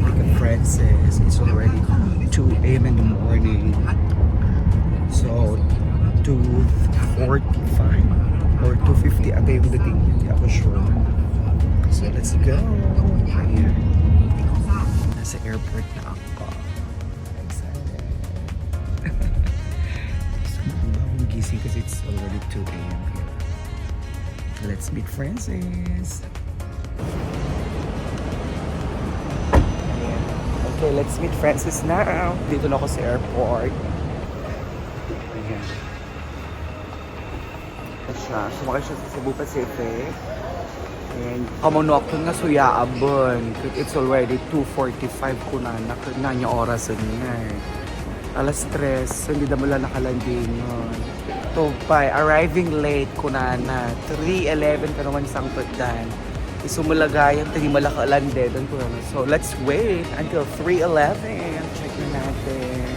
Dominican Francis. It's already 2 a.m. in the morning. So, 2.45 or 2.50 aga yung dating. Hindi ako sure. So, let's go. Ayan. Nasa airport na ako. Oh, excited. so, bagong gising kasi it's already 2 a.m. here. Let's meet Francis. Okay, let's meet Francis now. Dito na ako sa airport. Ayan. Ito siya. Sumakay siya sa Cebu Pacific. And kamuno ako nga suyaabon. It's already 2.45 ko na. Nak- na niya oras niya. Alas 3. Hindi na mula nakalanding yun. By arriving late ko na na. 3.11 ka naman isang pagdan. Isumulagayan, tayo malakalande. Doon ko na. So let's wait until 3.11. Check na natin.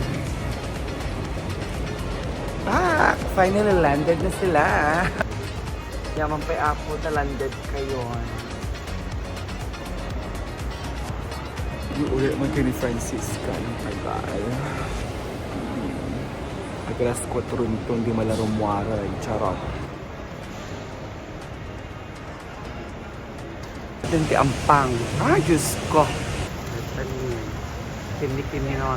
Ah, finally landed na sila. Yaman pa apo na landed kayo. Yung uli mo kayo ni Francisca ng tagal. Hmm. Alas 4 nito, hindi malaro Charot. Tinti ampang. Ah, Diyos ko. Tindi-tindi na.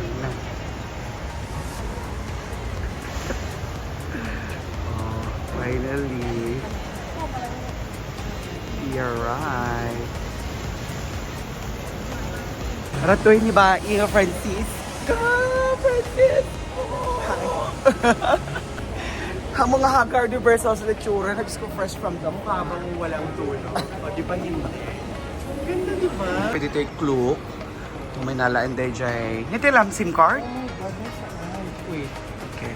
Oh, finally. We arrived. Ratoy ni ba Inga Francis? Ah, Francis! Hi. Ang mga haggard versus sa tsura, nagis ko fresh from the mukha bang walang dulo. O, di ba hindi? Ganda, di ba? Pwede tayo clue. Kung may nalaan day jay. Hindi lang SIM card? Wait. Okay.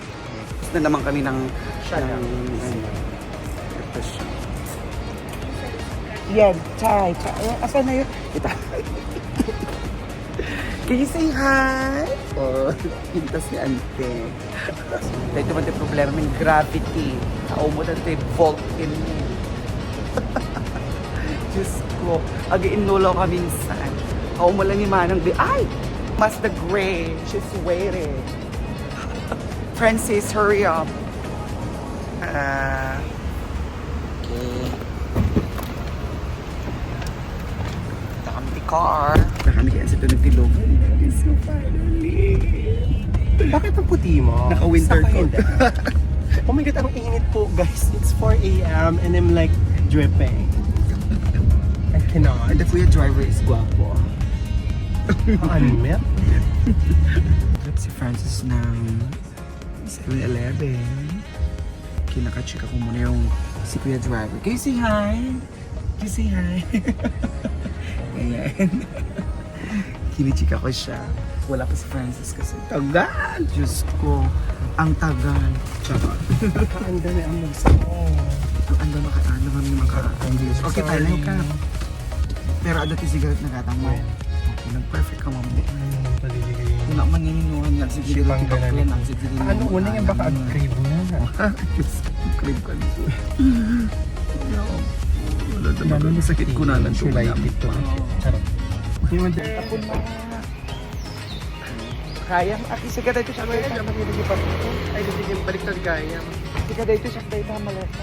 Tapos na naman kami ng... Siya ng, ito siya. Yan, chai, chai. Asan na yun? Ito. Can you say hi? Oh, hintas ni Ante. Dahil naman yung problema ng gravity. Tao mo na ito yung volt in me. Ko. Agi-inulo kami minsan. Tao mo lang ni Manang di, ay! Mas the gray. She's waiting. Francis, hurry up. Ah. okay. Di car. Punta kami kaya sa ito nagtilog. So finally. Bakit ang puti mo? Naka-winter coat. oh my God, ang init po guys. It's 4 a.m. and I'm like dripping. Cannot. The kuya driver is guwapo. Unmet. Trip si Francis ng 7-Eleven. Kinakachika ko muna yung si kuya driver. Can you say hi? Can you say hi? Ayan. Kinichika ko siya. Wala pa si Francis kasi tagal. Diyos ko. Ang tagal. Charot. ang dami ang magsaw. Ang dami ka, ano kami mga Okay, tayo lang ka. Pero ano ti sigaret na gatang mo? Okay, nag-perfect ka mo. Ano Kung na man nininuhan nga, dito Sipang kita ganun. plan ang sige dito. Ano una yan baka crave mo na. Crave ka nito. No. Wala naman. na Sakit ko na lang like ito. Charot. Yung Tapon na. Kaya, aki sige dito siya kayo. Ay, hindi yung baliktad kaya. Sige dito siya kayo na malata.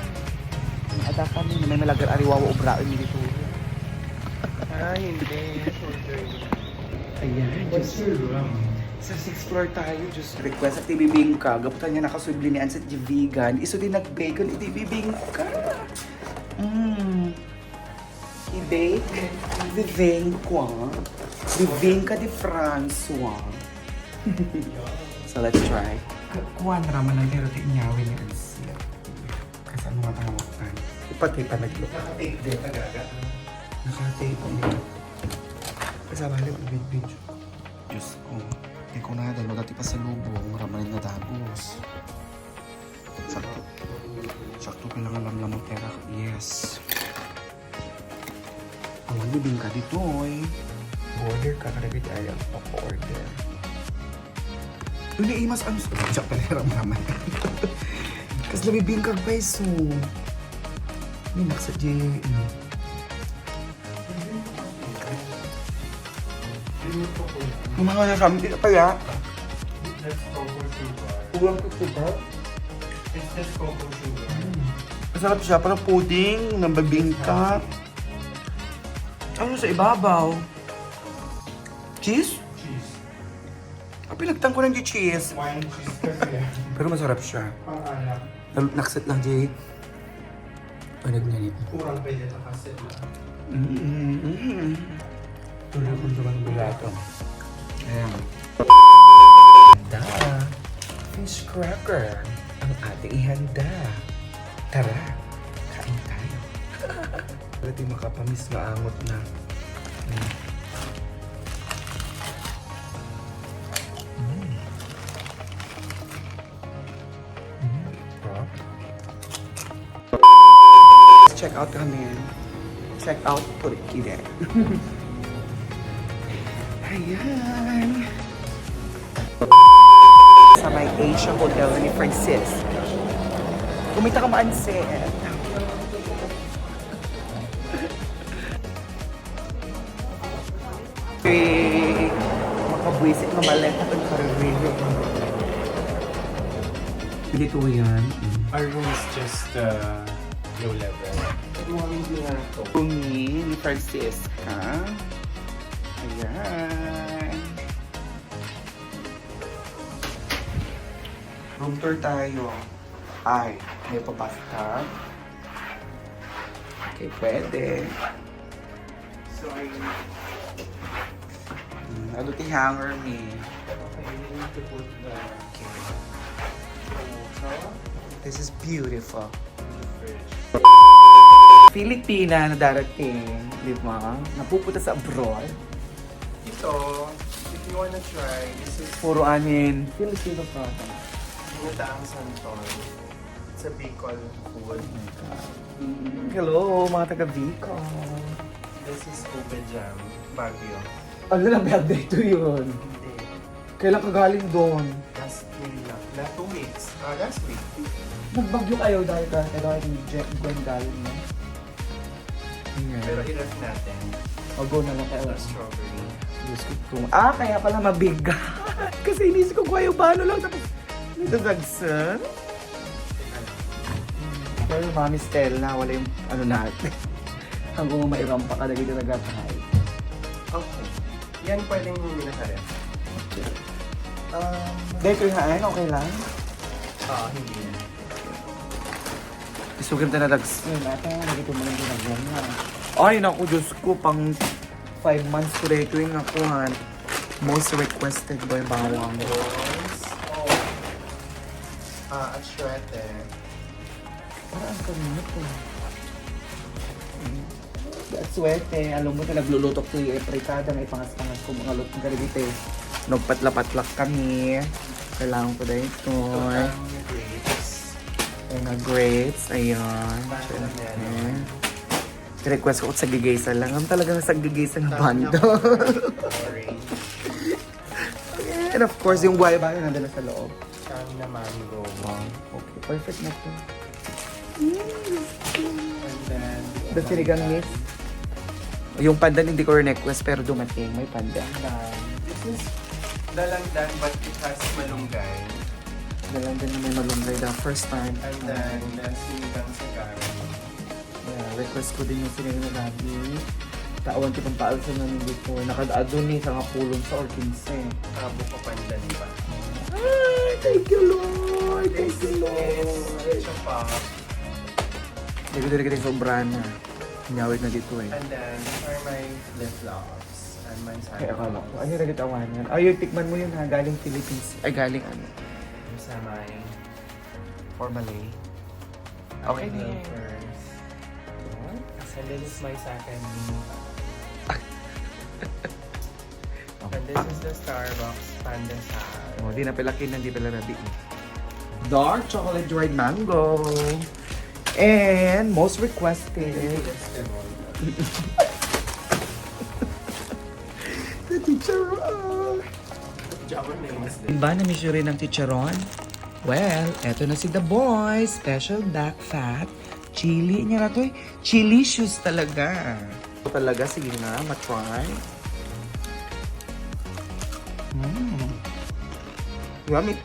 Ada kami na may malagar ariwawa obra ni dito. Ah, hindi. Shoulder. Ayan, just sa sixth floor tayo, just request at ibibing ka. Gaputan niya nakasubli ni Anset di vegan. Iso din nag-bacon, ibibing ka. Mmm. I-bake. Viveng ko. Viveng ka di François. so let's try. Kuha na raman ng pero tinyawi ni Anset. Kasi ano nga tangawakan. Ipatay pa naglo. Naka-tape din, tagaga. Naka-tape ko Kasama ang big Diyos ko. Hindi ko na dahil dati pa sa lubong, ramanin na dagos. Sakto. Sakto kailangan lang lang pera. Yes. Ang bibing ka dito, eh. Border ka karabit ay ang papa-order. Doon imas ang Siya pala naman. Kasi labibing kag peso. May naksa di, ano. Mga na sa amin pa ya. That's cocoa sugar. Ulang ko ba? It's just cocoa sugar. Masarap siya, parang pudding, ng babingka. Ano sa ibabaw? Cheese? Cheese. Ah, pinagtan ko ng di cheese. Wine cheese kasi. Pero masarap siya. Pang anak. Lalo- Naksit lang, Jay. Panag niya niya. Kurang pwede na kasi na. Mm-hmm. Tuloy ko sa mga bulato. Ayan. Da, fish cracker. Ang ating ihanda. Tara, kain tayo. Pwede makapamis maangot na. Mm. Mm. Mm. Check out kami. Check out Turkey din. Ayan. Sa may Asia Hotel ni Francis. Kumita ka maansin. Eh, makabwisit na maleta ng karere. Dito yan. Our room is just uh, low level. Bumi ni Francisca. Ayan. Room tour tayo. Ay, may papasta. Okay, pwede. So I Hmm, Ano ti hanger me? okay, This is beautiful. Filipina na darating, di ba? Napupunta sa abroad. Ito, if you wanna try, this is Puro anin. Filipino product. Ginataang Santon. It's a Bicol food. Hello, mga taga Bicol. This is ube jam, Baguio. Ano lang birthday to yun? Hindi. Kailan ka galing doon? Last week lang. Last two weeks. Ah, last week. Nagbagyo kayo dahil ka kaya dahil ni Jet Gwen galing mo. Pero i-ref natin. Mag-go na lang kayo. Sa strawberry. Diyos ko kung- Ah, kaya pala mabigat. Kasi inisip ko kayo ba ano lang tapos may dagagsan. Pero Mami Stella, wala yung ano natin. Hanggang mairam pa ka na dito nag-atay. Okay. Yan pwedeng naka-ref. Um, Dahil yung hain, okay lang? Ah, hindi yan. Isugim na nagsin. Ate, nagito mo lang ginagawa na. Ay, naku, Diyos ko, pang 5 months dito yung ako, han. Most requested by bawang. Rolls. Oh. Ah, at shwete. Parang ang kanina to. That's swerte. Alam mo na naglulutok ko yung epritada. May pangas-pangas ko mga lutong karibite. Nagpatla-patlak kami. Kailangan ko dahil ito. Ito ang grapes. Ay, na grapes. Ayun. Banana. Request ko sa gigaysa lang. Ang talagang sa gigaysa na bando. And of course, yung guayaba na nandun na sa loob. Chang na mango. Okay, perfect na to. And then, The sinigang mix. Yung pandan hindi ko request pero dumating. May pandan. This is dalandan but it has malunggay. Dalang din na may malunggay the first time. And then, the sinigang sa garlic. Yeah, request ko din yung sinigang na gabi. Tawan ko pang paal sa namin dito. Nakadaado ni sa nga pulong sa or 15. Tabo ka pandan pa. Ay, thank you Lord! Thank you It's chapa. Hindi ko talaga sobra na. Nyawit na dito eh. And then, are my flip-flops. And my Kaya akala ko, ay nagit awanan. Ay, yung tikman mo yun ha, galing Philippines. Ay, galing ano? Sa my For Malay. Okay yan. loafers. And this is my second And this is the Starbucks Pandesal. Oh, di na palakin, hindi pala rabi. Dark chocolate dried mango. And most requested. The chicharon. Java names. Ba na miss rin ng chicharon? Well, eto na si The Boy. Special back fat. Chili niya na to eh. Chilicious talaga. Ito talaga, sige na, matry. Mm. Yummy.